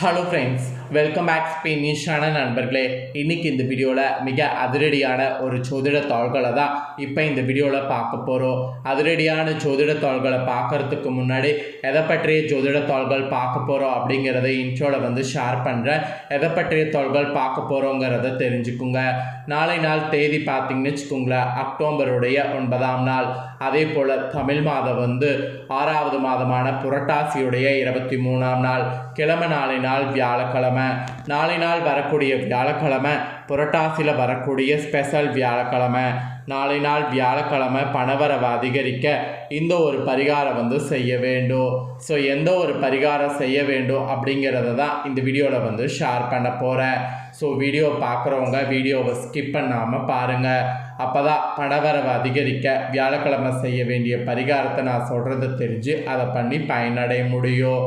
Hello friends welcome back ஸ்பெயினிஷான நண்பர்களே இன்னைக்கு இந்த வீடியோவில் மிக அதிரடியான ஒரு ஜோதிட தாள்களை தான் இப்போ இந்த வீடியோவில் பார்க்க போகிறோம் அதிரடியான ஜோதிட தாள்களை பார்க்கறதுக்கு முன்னாடி எதை பற்றிய ஜோதிட தாள்கள் பார்க்க போகிறோம் அப்படிங்கிறத இன்ட்ரோவில் வந்து ஷேர் பண்ணுறேன் எதை பற்றிய தாள்கள் பார்க்க போகிறோங்கிறத தெரிஞ்சுக்குங்க. நாளை நாள் தேதி பார்த்தீங்கன்னு வச்சுக்கோங்களேன் அக்டோபருடைய ஒன்பதாம் நாள். அதே போல் தமிழ் மாதம் வந்து ஆறாவது மாதமான புரட்டாசியுடைய இருபத்தி மூணாம் நாள். கிழமை நாளை நாள் வியாழக்கிழமை. நாளை நாள் வரக்கூடிய வியாழக்கிழமை புரட்டாசியில் வரக்கூடிய ஸ்பெஷல் வியாழக்கிழமை. நாளை நாள் வியாழக்கிழமை பணவரவை அதிகரிக்க இந்த ஒரு பரிகாரம் வந்து செய்ய வேண்டும். ஸோ எந்த ஒரு பரிகாரம் செய்ய வேண்டும் அப்படிங்கிறத தான் இந்த வீடியோவில் வந்து ஷேர் பண்ண போகிறேன் ஸோ வீடியோ பார்க்குறவங்க வீடியோவை ஸ்கிப் பண்ணாமல் பாருங்கள் அப்போ தான் பணவரவை அதிகரிக்க வியாழக்கிழமை செய்ய வேண்டிய பரிகாரத்தை நான் சொல்கிறத தெரிஞ்சு அதை பண்ணி பயனடைய முடியும்.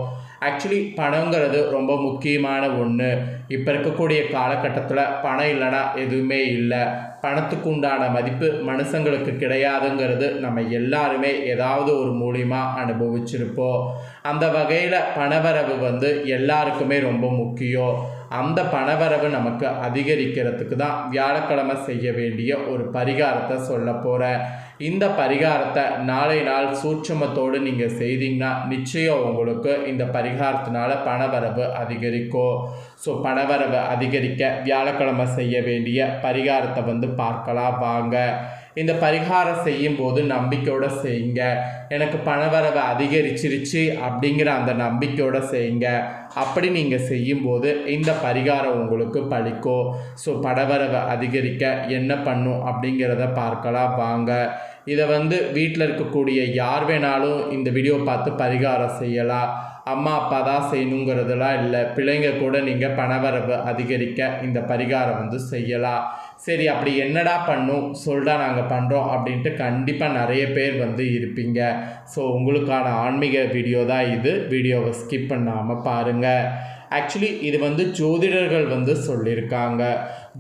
ஆக்சுவலி பணங்கிறது ரொம்ப முக்கியமான ஒன்று இப்போ இருக்கக்கூடிய காலகட்டத்தில் பணம் இல்லைன்னா எதுவுமே இல்லை. பணத்துக்கு உண்டான மதிப்பு மனுஷங்களுக்கு கிடையாதுங்கிறது நம்ம எல்லாருமே ஏதாவது ஒரு மூலியமாக அனுபவிச்சிருப்போம். அந்த வகையில் பணவரவு வந்து எல்லாருக்குமே ரொம்ப முக்கியம். அந்த பணவரவு நமக்கு அதிகரிக்கிறதுக்கு தான் வியாழக்கிழமை செய்ய வேண்டிய ஒரு பரிகாரத்தை சொல்ல போகிறேன் இந்த பரிகாரத்தை நாளை நாள் சூட்சமத்தோடு நீங்கள் செய்தீங்கன்னா நிச்சயம் உங்களுக்கு இந்த பரிகாரத்தினால பணவரவு அதிகரிக்கும். ஸோ பணவரவு அதிகரிக்க வியாழக்கிழமை செய்ய வேண்டிய பரிகாரத்தை வந்து பார்க்கலாம். வாங்க. இந்த பரிகாரம் செய்யும்போது நம்பிக்கையோட செய்யுங்க. எனக்கு பணவரவை அதிகரிச்சிருச்சு அப்படிங்கிற அந்த நம்பிக்கையோட செய்யுங்க. அப்படி நீங்கள் செய்யும்போது இந்த பரிகாரம் உங்களுக்கு பழிக்கும் ஸோ பணவரவை அதிகரிக்க என்ன பண்ணும் அப்படிங்கிறத பார்க்கலாம். வாங்க. இதை வந்து வீட்டில் இருக்கக்கூடிய யார் வேணாலும் இந்த வீடியோ பார்த்து பரிகாரம் செய்யலாம். அம்மா அப்பா தான் செய்யணுங்கிறதுலாம் இல்லை. பிள்ளைங்க கூட நீங்கள் பணவரவு அதிகரிக்க இந்த பரிகாரம் வந்து செய்யலாம். சரி அப்படி என்னடா பண்ணும்? சொல்டா நாங்கள் பண்ணுறோம் அப்படின்ட்டு கண்டிப்பாக நிறைய பேர் வந்து இருப்பீங்க. ஸோ உங்களுக்கான ஆன்மீக வீடியோ தான் இது. வீடியோவை ஸ்கிப் பண்ணாமல் பாருங்கள் ஆக்சுவலி இது வந்து ஜோதிடர்கள் வந்து சொல்லியிருக்காங்க.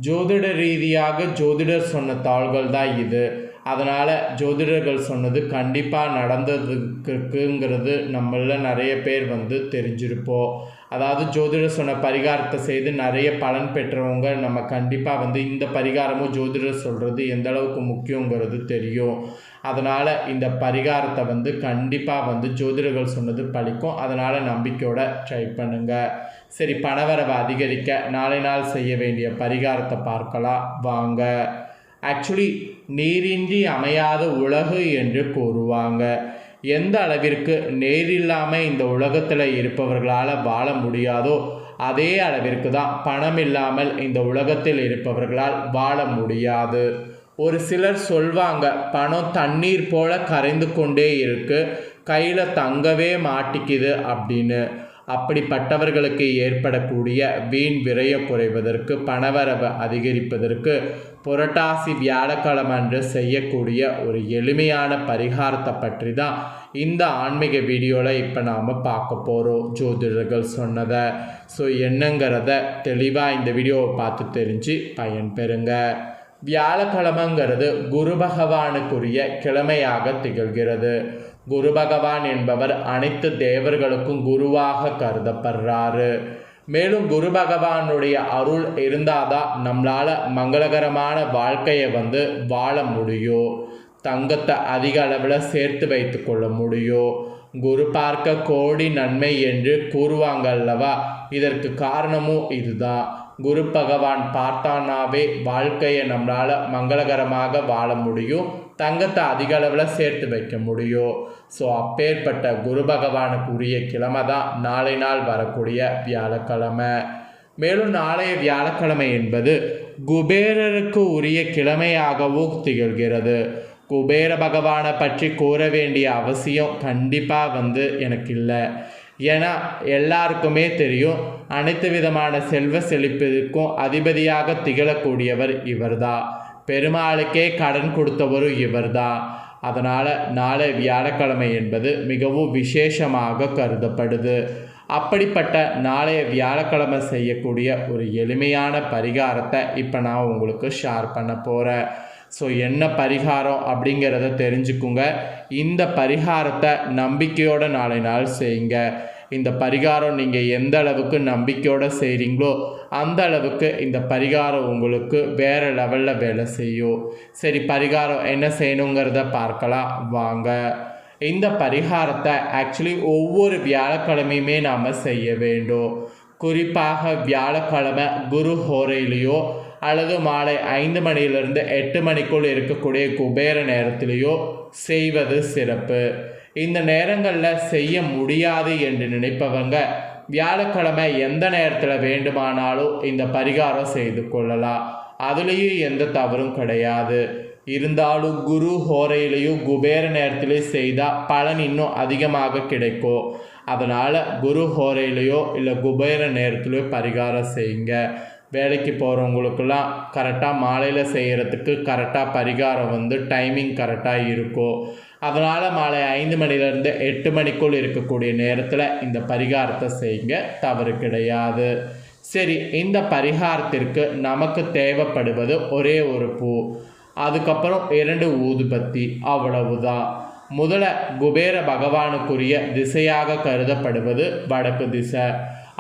ஜோதிட ரீதியாக ஜோதிடர் சொன்ன தாள்கள் தான் இது. அதனால் ஜோதிடர்கள் சொன்னது கண்டிப்பாக நடந்ததுக்குங்கிறது நம்மள நிறைய பேர் வந்து தெரிஞ்சிருப்போம். அதாவது ஜோதிடர் சொன்ன பரிகாரத்தை செய்து நிறைய பலன் பெற்றவங்க நம்ம கண்டிப்பாக வந்து இந்த பரிகாரமும் ஜோதிடர் சொல்கிறது எந்த அளவுக்கு முக்கியங்கிறது தெரியும். அதனால் இந்த பரிகாரத்தை வந்து கண்டிப்பாக வந்து ஜோதிடர்கள் சொன்னது பழிக்கும். அதனால் நம்பிக்கையோட ட்ரை பண்ணுங்கள் சரி பணவரவை அதிகரிக்க நாளை நாள் செய்ய வேண்டிய பரிகாரத்தை பார்க்கலாம். வாங்க. ஆக்சுவலி நீரின்றி அமையாத உலகு என்று கூறுவாங்க. எந்த அளவிற்கு நேர் இல்லாமல் இந்த உலகத்தில் இருப்பவர்களால் வாழ முடியாதோ அதே அளவிற்கு தான் பணம் இல்லாமல் இந்த உலகத்தில் இருப்பவர்களால் வாழ முடியாது. ஒரு சிலர் சொல்வாங்க பணம் தண்ணீர் போல கரைந்து கொண்டே இருக்கு கையில் தங்கவே மாட்டிக்குது அப்படின்னு. அப்படிப்பட்டவர்களுக்கு ஏற்படக்கூடிய வீண் விரய குறைவதற்கு பணவரவு அதிகரிப்பதற்கு புரட்டாசி வியாழக்கிழமை அன்று செய்யக்கூடிய ஒரு எளிமையான பரிகாரத்தை பற்றி தான் இந்த ஆன்மீக வீடியோவில் இப்போ நாம் பார்க்க போகிறோம் ஜோதிடர்கள் சொன்னதை ஸோ என்னங்கிறத தெளிவாக இந்த வீடியோவை பார்த்து தெரிஞ்சு பயன்பெறுங்க. வியாழக்கிழமைங்கிறது குரு பகவானுக்குரிய கிழமையாக திகழ்கிறது. குரு பகவான் என்பவர் அனைத்து தேவர்களுக்கும் குருவாக கருதப்படுறாரு. மேலும் குரு பகவானுடைய அருள் இருந்தாதான் நம்மளால் மங்களகரமான வாழ்க்கையை வந்து வாழ முடியும். தங்கத்தை அதிக அளவில் சேர்த்து வைத்து கொள்ள முடியும். குரு பார்க்க கோடி நன்மை என்று கூறுவாங்க அல்லவா? இதற்கு காரணமும் இதுதான். குரு பகவான் பார்த்தானாவே வாழ்க்கையை நம்மளால் மங்களகரமாக வாழ முடியும் தங்கத்தை அதிக அளவில் சேர்த்து வைக்க முடியும். ஸோ அப்பேற்பட்ட குரு பகவானுக்கு உரிய கிழமை தான் நாளை நாள் வரக்கூடிய வியாழக்கிழமை. மேலும் நாளைய வியாழக்கிழமை என்பது குபேரருக்கு உரிய கிழமையாகவும் திகழ்கிறது. குபேர பகவானை பற்றி கூற வேண்டிய அவசியம் கண்டிப்பாக வந்து எனக்கு இல்லை. ஏன்னா எல்லாருக்குமே தெரியும் அனைத்து விதமான செல்வ செழிப்பிற்கும் அதிபதியாக திகழக்கூடியவர் இவர்தான் பெருமாளுக்கே கடன் கொடுத்தவரும் இவர்தான் அதனால் நாளை வியாழக்கிழமை என்பது மிகவும் விசேஷமாக கருதப்படுது. அப்படிப்பட்ட நாளைய வியாழக்கிழமை செய்யக்கூடிய ஒரு எளிமையான பரிகாரத்தை இப்போ நான் உங்களுக்கு ஷேர் பண்ண போகிறேன் ஸோ என்ன பரிகாரம் அப்படிங்கிறத தெரிஞ்சுக்குங்க. இந்த பரிகாரத்தை நம்பிக்கையோட நாளை நாள் செய்யுங்க. இந்த பரிகாரம் நீங்கள் எந்த அளவுக்கு நம்பிக்கையோடு செய்கிறீங்களோ அந்த அளவுக்கு இந்த பரிகாரம் உங்களுக்கு வேறு லெவலில் வேலை செய்யும். சரி பரிகாரம் என்ன செய்யணுங்கிறத பார்க்கலாம். வாங்க. இந்த பரிகாரத்தை ஆக்சுவலி ஒவ்வொரு வியாழக்கிழமையுமே நாம் செய்ய வேண்டும். குறிப்பாக வியாழக்கிழமை குரு ஹோரையிலையோ அல்லது மாலை ஐந்து மணியிலிருந்து எட்டு மணிக்குள் இருக்கக்கூடிய குபேர நேரத்திலேயோ செய்வது சிறப்பு. இந்த நேரங்களில் செய்ய முடியாது என்று நினைப்பவங்க வியாழக்கிழமை எந்த நேரத்தில் வேண்டுமானாலும் இந்த பரிகாரம் செய்து கொள்ளலாம். அதுலேயும் எந்த தவறும் கிடையாது. இருந்தாலும் குரு ஹோரையிலையும் குபேர நேரத்திலையும் செய்தால் பலன் இன்னும் அதிகமாக கிடைக்கும். அதனால் குரு ஹோரையிலையோ இல்லை குபேர நேரத்திலையோ பரிகாரம் செய்யுங்க. வேலைக்கு போகிறவங்களுக்கெல்லாம் கரெக்டாக மாலையில் செய்கிறதுக்கு கரெக்டாக பரிகாரம் வந்து டைமிங் கரெக்டாக இருக்கும் அதனால் மாலை ஐந்து மணிலேருந்து எட்டு மணிக்குள் இருக்கக்கூடிய நேரத்தில் இந்த பரிகாரத்தை செய்யுங்க. தவறு கிடையாது. சரி இந்த பரிகாரத்திற்கு நமக்கு தேவைப்படுவது ஒரே ஒரு பூ. அதுக்கப்புறம் இரண்டு ஊதுபத்தி அவ்வளவுதான் முதல்ல குபேர பகவானுக்குரிய திசையாக கருதப்படுவது வடக்கு திசை.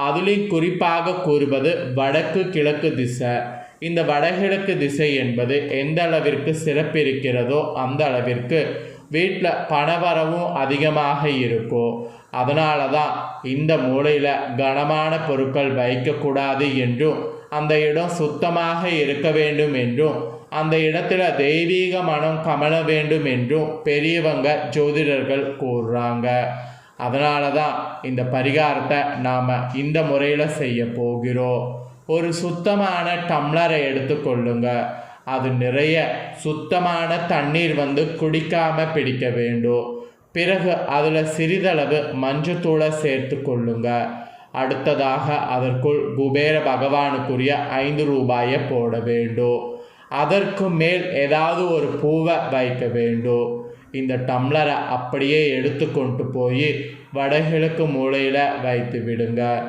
அதுலேயும் குறிப்பாக கூறுவது வடக்கு கிழக்கு திசை. இந்த வடகிழக்கு திசை என்பது எந்த அளவிற்கு சிறப்பிருக்கிறதோ அந்த அளவிற்கு வீட்டில் பணவரவும் அதிகமாக இருக்கும். அதனால தான் இந்த மூலையில் கனமான பொருட்கள் வைக்கக்கூடாது என்றும் அந்த இடம் சுத்தமாக இருக்க வேண்டும் என்றும் அந்த இடத்துல தெய்வீக மனம் கமல வேண்டும் என்றும் பெரியவங்க ஜோதிடர்கள் கூறுறாங்க. அதனால தான் இந்த பரிகாரத்தை நாம் இந்த முறையில் செய்ய போகிறோம். ஒரு சுத்தமான டம்ளரை எடுத்துக்கொள்ளுங்க அது நிறைய சுத்தமான தண்ணீர் வந்து குடிக்காமல் பிடிக்க வேண்டும். பிறகு அதில் சிறிதளவு மஞ்சத்தூளை சேர்த்து கொள்ளுங்க. அடுத்ததாக அதற்குள் குபேர பகவானுக்குரிய ஐந்து ரூபாயை போட வேண்டும். அதற்கு மேல் ஏதாவது ஒரு பூவை வைக்க வேண்டும். இந்த டம்ளரை அப்படியே எடுத்து கொண்டு போய் வடகிழக்கு மூலையில் வைத்து விடுங்க.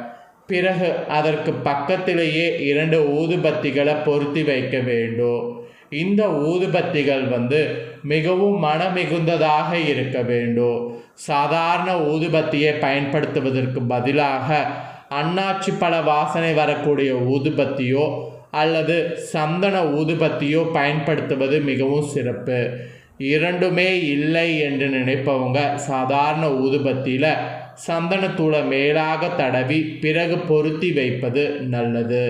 பிறகு அதற்கு பக்கத்திலேயே இரண்டு ஊதுபத்திகளை பொருத்தி வைக்க வேண்டும். இந்த ஊதுபத்திகள் வந்து மிகவும் மனமிகுந்ததாக இருக்க வேண்டும். சாதாரண ஊதுபத்தியை பயன்படுத்துவதற்கு பதிலாக அண்ணாச்சி பழ வாசனை வரக்கூடிய ஊதுபத்தியோ அல்லது சந்தன ஊதுபத்தியோ பயன்படுத்துவது மிகவும் சிறப்பு. இரண்டுமே இல்லை என்று நினைப்பவங்க சாதாரண ஊதுபத்தியில் சந்தனத்தூளை மேலாக தடவி பிறகு பொருத்தி வைப்பது நல்லது.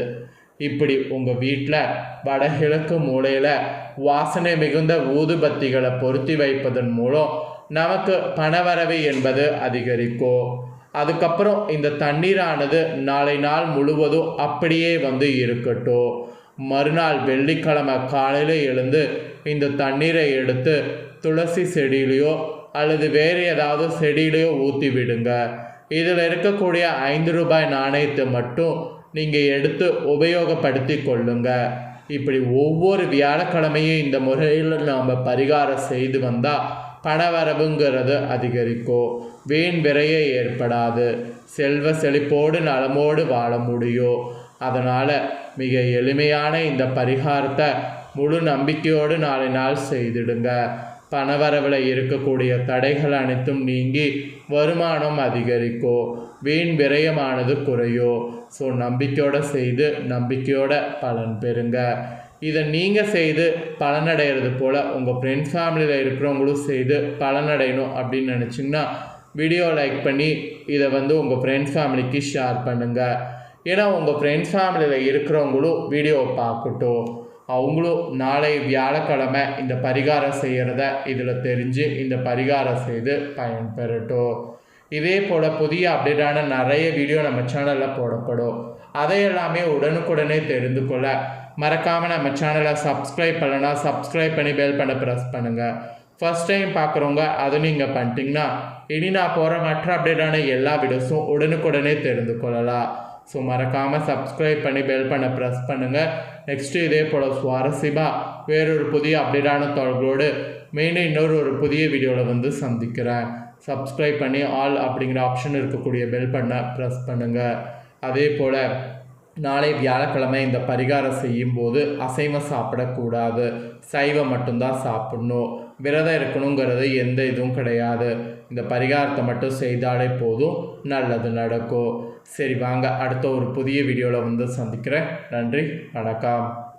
இப்படி உங்கள் வீட்டில் வடகிழக்கு மூலையில் வாசனை மிகுந்த ஊதுபத்திகளை பொருத்தி வைப்பதன் மூலம் நமக்கு பணவரவு என்பது அதிகரிக்கும் அதுக்கப்புறம் இந்த தண்ணீரானது நாளை நாள் முழுவதும் அப்படியே வந்து இருக்கட்டும். மறுநாள் வெள்ளிக்கிழமை காலையில் எழுந்து இந்த தண்ணீரை எடுத்து துளசி செடியிலையோ அல்லது வேறு ஏதாவது செடியிலையோ ஊற்றி விடுங்க. இதில் இருக்கக்கூடிய ஐந்து ரூபாய் நாணயத்தை மட்டும் நீங்கள் எடுத்து உபயோகப்படுத்தி கொள்ளுங்க. இப்படி ஒவ்வொரு வியாழக்கிழமையும் இந்த முறையில் நாம் பரிகாரம் செய்து வந்தால் பணவரவுங்கிறது அதிகரிக்கும். வீண் விரையே ஏற்படாது. செல்வ செழிப்போடு நலமோடு வாழ முடியும். அதனால் மிக எளிமையான இந்த பரிகாரத்தை முழு நம்பிக்கையோடு நாளை நாள் செய்திடுங்க. பணவரவில் இருக்கக்கூடிய தடைகள் அனைத்தும் நீங்கி வருமானம் அதிகரிக்கோ. வீண் விரயமானது குறையோ. ஸோ நம்பிக்கையோடு செய்து நம்பிக்கையோட பலன் பெறுங்க. இதை நீங்கள் செய்து பலனடைகிறது போல் உங்கள் ஃப்ரெண்ட்ஸ் ஃபேமிலியில் இருக்கிறவங்களும் செய்து பலனடையணும் அப்படின்னு நினச்சிங்கன்னா வீடியோ லைக் பண்ணி இதை வந்து உங்கள் ஃப்ரெண்ட்ஸ் ஃபேமிலிக்கு ஷேர் பண்ணுங்கள் ஏன்னா உங்கள் ஃப்ரெண்ட்ஸ் ஃபேமிலியில் இருக்கிறவங்களும் வீடியோவை பார்க்கட்டும். அவங்களும் நாளை வியாழக்கிழமை இந்த பரிகாரம் செய்கிறத இதில் தெரிஞ்சு இந்த பரிகாரம் செய்து பயன்பெறட்டும். இதே போல் புதிய அப்டேட்டான நிறைய வீடியோ நம்ம சேனலில் போடப்படும். அதையெல்லாமே உடனுக்குடனே தெரிந்து கொள்ள மறக்காமல் நம்ம சேனலை சப்ஸ்கிரைப் பண்ணலன்னா சப்ஸ்கிரைப் பண்ணி பெல் பண்ண ப்ரெஸ் பண்ணுங்கள் ஃபஸ்ட் டைம் பார்க்குறவங்க அது நீங்கள் பண்ணிட்டீங்கன்னா இனி நான் போகிற மற்ற அப்டேட்டான எல்லா வீடியோஸும் உடனுக்குடனே தெரிந்து கொள்ளலாம். ஸோ மறக்காமல் சப்ஸ்கிரைப் பண்ணி பெல் பண்ண ப்ரெஸ் பண்ணுங்கள் நெக்ஸ்ட்டு இதே போல் சுவாரஸ்யமாக வேறொரு புதிய அப்டேட்டான தொடர்களோடு மெயினாக இன்னொரு ஒரு புதிய வீடியோவில் வந்து சந்திக்கிறேன். சப்ஸ்கிரைப் பண்ணி ஆல் அப்படிங்கிற ஆப்ஷன் இருக்கக்கூடிய பெல் பண்ண ப்ரெஸ் பண்ணுங்கள் அதே போல் நாளை வியாழக்கிழமை இந்த பரிகாரம் செய்யும்போது அசைவம் சாப்பிடக்கூடாது. சைவம் மட்டும்தான் சாப்பிடணும். விரதம் இருக்கணுங்கிறது எந்த இதுவும் கிடையாது. இந்த பரிகாரத்தை மட்டும் செய்தாலே போதும். நல்லது நடக்கும். சரி வாங்க அடுத்த ஒரு புதிய வீடியோவில் வந்து சந்திக்கிறேன். நன்றி வணக்கம்.